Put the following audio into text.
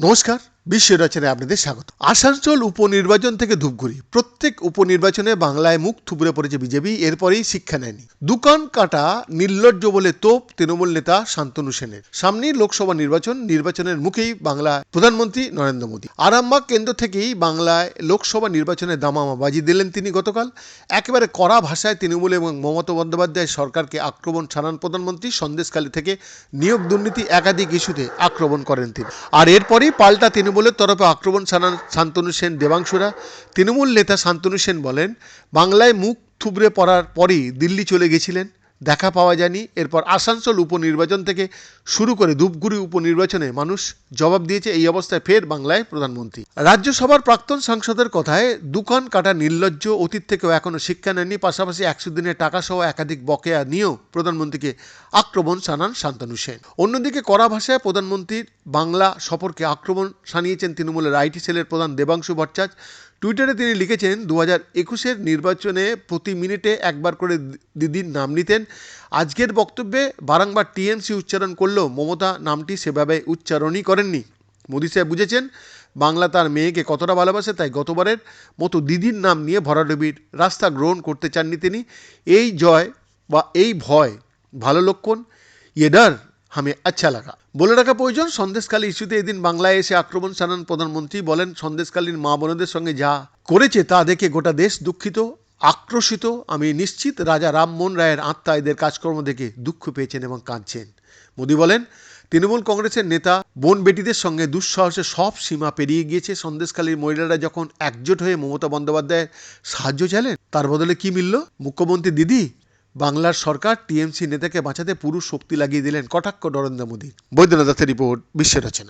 নমস্কার বিশ্ব রচনায় আপনাদের স্বাগত। আসানসোল উপনির্বাচন থেকে ধূপগুড়ি। প্রত্যেক উপনির্বাচনে বাংলায় মুখ থুবড়ে পড়েছে বিজেপি, এরপরেই শিক্ষা নেয়নি। দোকান কাটা, নির্লজ্জ বলে তোপ তৃণমূল নেতা শান্তনু সেনের। সামনেই লোকসভা নির্বাচন, নির্বাচনের মুখেই বাংলায় প্রধানমন্ত্রী নরেন্দ্র মোদী। আরামবাগ কেন্দ্র থেকেই বাংলায় লোকসভা নির্বাচনে দামামা বাজি দিলেন তিনি গতকাল। একেবারে কড়া ভাষায় তৃণমূল এবং মমতা বন্দ্যোপাধ্যায় সরকারকে আক্রমণ ছাড়ান প্রধানমন্ত্রী। সন্দেশকালী থেকে নিয়োগ দুর্নীতি একাধিক ইস্যুতে আক্রমণ করেন তিনি। আর এরপরই পাল্টা তৃণমূলের তরফে আক্রমণ ছাড়ান শান্তনু সেন, দেবাংশুরা। তৃণমূল নেতা শান্তনু সেন বলেন, বাংলায় মুখ থুবড়ে পড়ার পরই দিল্লি চলে গেছিলেন। দেখা পাওয়া যায়নি। এরপর আসানসোল উপনির্বাচন থেকে শুরু করে ধূপগুড়ি উপনির্বাচনে মানুষ জবাব দিয়েছে এই অবস্থায় ফের বাংলায় প্রধানমন্ত্রী। রাজ্যসভার প্রাক্তন সাংসদের কথায়, দুকান কাটা নির্লজ্জ, অতীত থেকেও এখনও শিক্ষা নেননি, পাশাপাশি একশো দিনের টাকা সহ একাধিক বকেয়া নিয়েও প্রধানমন্ত্রীকে আক্রমণ শানান শান্তনু সেন। অন্যদিকে কড়া ভাষায় প্রধানমন্ত্রীর বাংলা সফরকে আক্রমণ শানিয়েছেন তৃণমূলের আইটি সেলের প্রধান দেবাংশু ভট্টাচার্য। টুইটারে তিনি লিখেছেন দু হাজার একুশের নির্বাচনে প্রতি মিনিটে একবার করে দিদির নাম নিতেন। আজকের বক্তব্যে বারংবার টিএমসি উচ্চারণ করলেও মমতা নামটি সেভাবে উচ্চারণই করেননি। মোদী সাহেব বুঝেছেন, বাংলা তার মেয়েকে কতটা ভালোবাসে তাই গতবারের মতো দিদির নাম নিয়ে ভরাডুবির রাস্তা গ্রহণ করতে চাননি তিনি। এই জয় বা এই ভয় ভালো লক্ষণ ইয়ে হামে আচ্ছা লাগা। বলে রাখা প্রয়োজন সন্দেশকালী ইস্যুতে এদিন বাংলায় এসে আক্রমণ শানান প্রধানমন্ত্রী বলেন সন্দেশকালীন মা বোনদের সঙ্গে যা করেছে তা দেখে গোটা দেশ দুঃখিত, আক্রোশিত। আমি নিশ্চিত রাজা রামমোহন রায়ের আত্মা এদের কাজকর্ম দেখে দুঃখ পেয়েছেন এবং কাঁদছেন। মোদী বলেন, তৃণমূল কংগ্রেসের নেতা বোন বেটিদের সঙ্গে দুঃসাহসে সব সীমা পেরিয়ে গিয়েছে। সন্দেশকালীর মহিলারা যখন একজোট হয়ে মমতা বন্দ্যোপাধ্যায়ের সাহায্য চাইলেন, তার বদলে কি মিলল? মুখ্যমন্ত্রী দিদি বাংলার সরকার টিএমসি নেতাকে বাঁচাতে পুরুষ শক্তি লাগিয়ে দিলেন কটাক্ষ নরেন্দ্র মোদী। বৈদ্যনাথ বৈদ্যনাথের রিপোর্ট বিশ্ব রচনা।